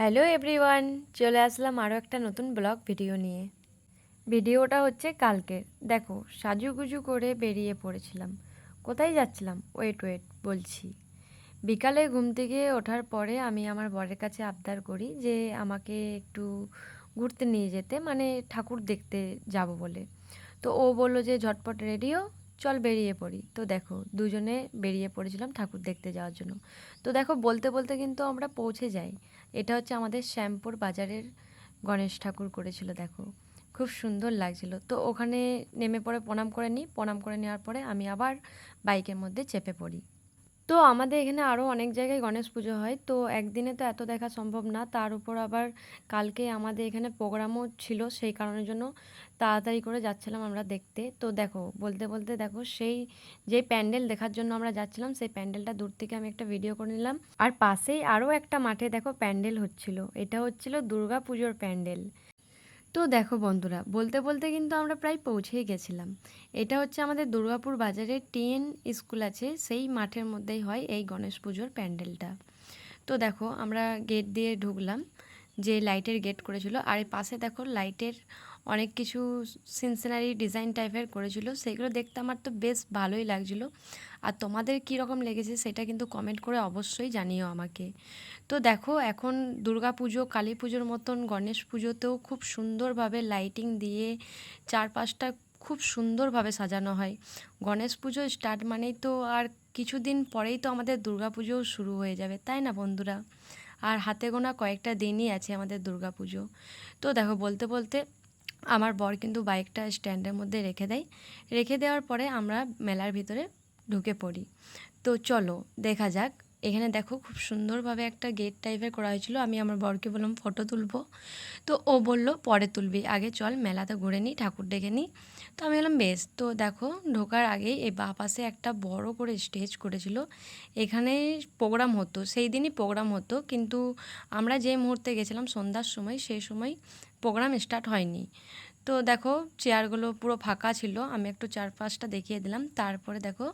Hello everyone, চলে আসলাম আরও একটা নতুন ব্লগ ভিডিও নিয়ে। ভিডিওটা হচ্ছে কালকের দেখো, সাজুগুজু করে বেরিয়ে পড়েছিলাম। কোথায় যাচ্ছিলাম? ওয়েট ওয়েট, বলছি। বিকালে ঘুম থেকে ওঠার পরে আমি আমার বরের কাছে আবদার করি যে আমাকে একটু ঘুরতে নিয়ে যেতে মানে ঠাকুর দেখতে যাব বলে। তো ও বলল যে, ঝটপট রেডিও চল বেরিয়ে পড়ি। তো দেখো, দুজনে বেরিয়ে পড়েছিলাম ঠাকুর দেখতে যাওয়ার জন্য। তো দেখো, বলতে বলতে কিন্তু আমরা পৌঁছে যাই। এটা হচ্ছে আমাদের শ্যামপুর বাজারের গণেশ ঠাকুর করেছিল, দেখো। খুব সুন্দর লাগছিল। তো ওখানে নেমে পড়ে প্রণাম করে নিই। প্রণাম করে নেওয়ার পরে আমি আবার বাইকের মধ্যে চেপে পড়ি। তো আমাদের এখানে আরও অনেক জায়গায় গণেশ পুজো হয়। তো একদিনে তো এত দেখা সম্ভব না। তার উপর আবার কালকে আমাদের এখানে প্রোগ্রামও ছিল, সেই কারণের জন্য তাড়াতাড়ি করে যাচ্ছিলাম আমরা দেখতে। তো দেখো, বলতে বলতে দেখো, সেই যে প্যান্ডেল দেখার জন্য আমরা যাচ্ছিলাম, সেই প্যান্ডেলটা দূর থেকে আমি একটা ভিডিও করে নিলাম। আর পাশেই আরও একটা মাঠে দেখো প্যান্ডেল হচ্ছিল। এটা হচ্ছিল দুর্গা পুজোর প্যান্ডেল। তো দেখো বন্ধুরা, বলতে বলতে কিন্তু আমরা প্রায় পৌঁছেই গেছিলাম। এটা হচ্ছে আমাদের দুর্গাপুর বাজারে টিএন স্কুল আছে, সেই মাঠের মধ্যেই হয় এই গণেশ পুজোর প্যান্ডেলটা। তো দেখো, আমরা গেট দিয়ে ঢুকলাম। যে লাইটের গেট করেছিল। আর এই পাশে দেখো লাইটের অনেক কিছু সিনসিনারি ডিজাইন টাইপের করেছিল। সেগুলো দেখতে আমার তো বেশ ভালোই লাগছিল। আর তোমাদের কী রকম লেগেছে সেটা কিন্তু কমেন্ট করে অবশ্যই জানিও আমাকে। তো দেখো, এখন দুর্গা পুজো, কালী পুজোর মতন গণেশ পুজোতেও খুব সুন্দরভাবে লাইটিং দিয়ে চারপাশটা খুব সুন্দরভাবে সাজানো হয়। গণেশ পুজো স্টার্ট মানেই তো আর কিছুদিন পরেই তো আমাদের দুর্গা পুজোও শুরু হয়ে যাবে, তাই না বন্ধুরা? আর হাতে গোনা কয়েকটা দিনই আছে আমাদের পুজো তো দেখো, বলতে বলতে আমার বর কিন্তু বাইকটা স্ট্যান্ডের মধ্যে রেখে দেয়। রেখে দেওয়ার পরে আমরা মেলার ভিতরে ঢুকে পড়ি। তো চলো, দেখা যাক এখানে দেখো খুব সুন্দরভাবে একটা গেট টাইপের করা হয়েছিল। আমি আমার বরকে বললাম, ফটো তুলবো। তো ও বলল, পরে তুলবি। আগে চল মেলাতে ঘুরে নিই ঠাকুর ডেকে নিই তো আমি বললাম, বেশ। তো দেখো, ঢোকার আগেই এই বা পাশে একটা বড় করে স্টেজ করেছিল। এখানে প্রোগ্রাম হতো, সেই দিনই প্রোগ্রাম হতো। কিন্তু আমরা যে মুহূর্তে গেছিলাম সন্ধ্যার সময়, সেই সময় প্রোগ্রাম স্টার্ট হয়নি। তো দেখো চেয়ারগুলো পুরো ফাঁকা ছিল। আমি একটু চারপাশটা দেখিয়ে দিলাম। তারপরে দেখো,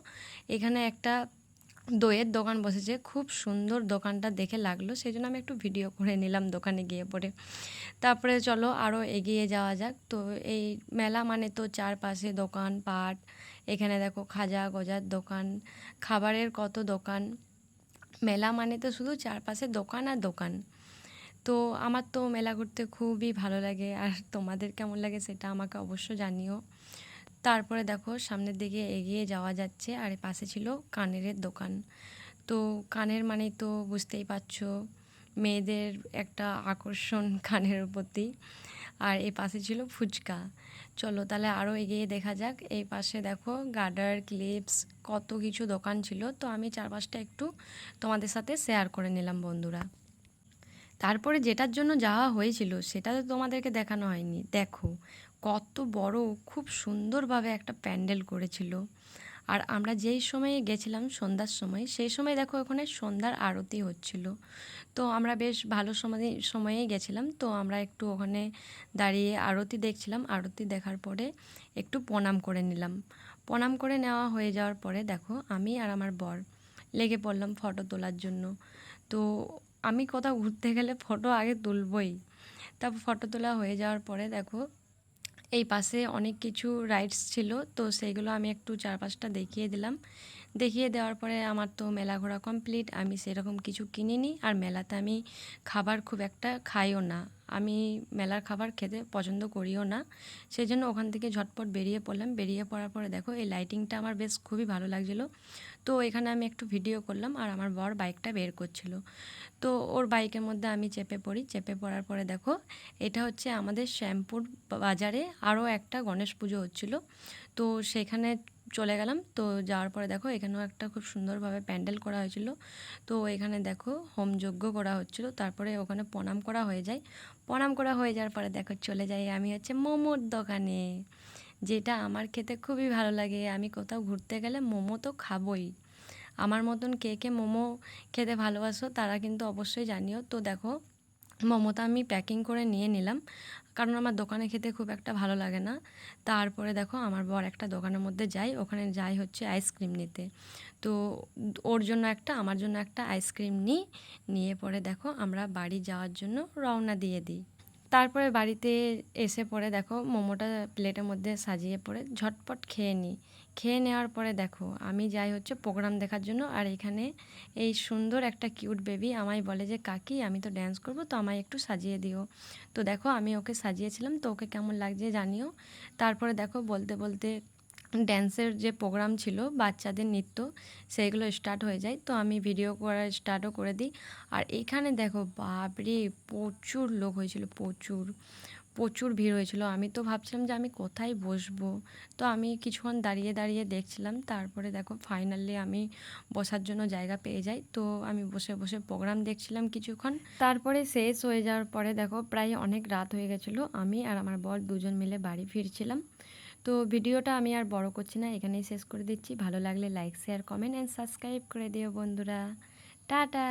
এখানে একটা দইয়ের দোকান বসেছে। খুব সুন্দর দোকানটা দেখে লাগল সেই জন্য আমি একটু ভিডিও করে নিলাম দোকানে গিয়ে পরে তারপরে চলো আরও এগিয়ে যাওয়া যাক। তো এই মেলা মানে তো চারপাশে দোকান, পাট, এখানে দেখো খাজা গজার দোকান, খাবারের কত দোকান। মেলা মানে তো শুধু চারপাশে দোকান আর দোকান। তো আমার তো মেলা ঘুরতে খুবই ভালো লাগে, আর তোমাদের কেমন লাগে সেটা আমাকে অবশ্য জানিও। তারপরে দেখো সামনের দিকে এগিয়ে যাওয়া যাচ্ছে, আর এ পাশে ছিল কানের দোকান। তো কানের মানে তো বুঝতেই পারছ, মেয়েদের একটা আকর্ষণ কানের প্রতি। আর এই পাশে ছিল ফুচকা। চলো তাহলে আরও এগিয়ে দেখা যাক। এই পাশে দেখো গার্ডার, ক্লিপস, কত কিছু দোকান ছিল। তো আমি চারপাশটা একটু তোমাদের সাথে শেয়ার করে নিলাম বন্ধুরা। তারপরে যেটার জন্য যাওয়া হয়েছিল, সেটা তো তোমাদেরকে দেখানো হয়নি। দেখো কত বড়, খুব সুন্দরভাবে একটা প্যান্ডেল করেছিল। আর আমরা যেই সময়ে গেছিলাম সন্ধ্যার সময়, সেই সময় দেখো ওখানে সন্ধ্যার আরতি হচ্ছিল। তো আমরা বেশ ভালো সময়, সময়েই গেছিলাম। তো আমরা একটু ওখানে দাঁড়িয়ে আরতি দেখছিলাম। আরতি দেখার পরে একটু প্রণাম করে নিলাম। প্রণাম করে নেওয়া হয়ে যাওয়ার পরে দেখো আমি আর আমার বর লেগে পড়লাম ফটো তোলার জন্য। তো আমি কোথাও ঘুরতে গেলে ফটো আগে তুলবই। তারপর ফটো তোলা হয়ে যাওয়ার পরে দেখো এই পাশে অনেক কিছু রাইডস ছিল তো সেইগুলো আমি একটু চারপাশটা দেখিয়ে দিলাম। দেখিয়ে দেওয়ার পরে আমার তো মেলা ঘোরা কমপ্লিট আমি সেরকম কিছু কিনিনি আর মেলাতে আমি খাবার খুব একটা খাইও না। আমি মেলার খাবার খেতে পছন্দ করিও না। সেই জন্য ওখান থেকে ঝটপট বেরিয়ে পড়লাম। বেরিয়ে পড়ার পরে দেখো, এই লাইটিংটা আমার বেশ খুবই ভালো লাগছিল। তো এখানে আমি একটু ভিডিও করলাম আর আমার বর বাইকটা বের করছিল। তো ওর বাইকের মধ্যে আমি চেপে পড়ি। চেপে পড়ার পরে দেখো, এটা হচ্ছে আমাদের শ্যামপুর বাজারে আরও একটা গণেশ পুজো হচ্ছিল। তো সেখানে চলে গেলাম। তো যাওয়ার পরে দেখো এখানেও একটা খুব সুন্দরভাবে প্যান্ডেল করা হয়েছিল। তো এখানে দেখো হোম যজ্ঞ করা হচ্ছিল। তারপরে ওখানে প্রণাম করা হয়ে যায়। প্রণাম করা হয়ে যাওয়ার পরে দেখো চলে যাই আমি হচ্ছে মোমোর দোকানে, যেটা আমার খেতে খুবই ভালো লাগে। আমি কোথাও ঘুরতে গেলে মোমো তো খাবই। আমার মতন কে কে মোমো খেতে ভালোবাসো তারা কিন্তু অবশ্যই জানিও। তো দেখো মোমোটা আমি প্যাকিং করে নিয়ে নিলাম। কারণ আমার দোকানে খেতে খুব একটা ভালো লাগে না। তারপরে দেখো আমার বর একটা দোকানের মধ্যে যাই ওখানে যাই হচ্ছে আইসক্রিম নিতে। তো ওর জন্য একটা, আমার জন্য একটা আইসক্রিম নিই নিয়ে পরে দেখো আমরা বাড়ি যাওয়ার জন্য রওনা দিয়ে দিই। তারপরে বাড়িতে এসে পরে দেখো মোমোটা প্লেটের মধ্যে সাজিয়ে পরে ঝটপট খেয়ে নিই খেয়ে নেওয়ার পরে দেখো আমি যাই হচ্ছে প্রোগ্রাম দেখার জন্য আর এখানে এই সুন্দর একটা কিউট বেবি আমায় বলে যে, কাকি, আমি তো ড্যান্স করব, তো আমায় একটু সাজিয়ে দিও। তো দেখো আমি ওকে সাজিয়েছিলাম, তো ওকে কেমন লাগছে জানিও। তারপরে দেখো বলতে বলতে ড্যান্সের যে প্রোগ্রাম ছিল, বাচ্চাদের নৃত্য সেইগুলো স্টার্ট হয়ে যায়। তো আমি ভিডিও করা স্টার্টও করে দিই। আর এখানে দেখো, বাপরে, প্রচুর লোক হয়েছিল, প্রচুর প্রচুর ভিড় হয়েছিল। আমি তো ভাবছিলাম যে আমি কোথায় বসবো? তো আমি কিছুক্ষণ দাঁড়িয়ে দাঁড়িয়ে দেখছিলাম। তারপরে দেখো ফাইনালি আমি বসার জন্য জায়গা পেয়ে যাই। তো আমি বসে বসে প্রোগ্রাম দেখছিলাম কিছুক্ষণ। তারপরে শেষ হয়ে যাওয়ার পরে দেখো, প্রায় অনেক রাত হয়ে গেছিল। আমি আর আমার বর দুজন মিলে বাড়ি ফিরছিলাম। তো ভিডিওটা আমি আর বড় করছি না, এখানেই শেষ করে দিচ্ছি। ভালো লাগলে like share comment and subscribe করে দিও বন্ধুরা। টাটা!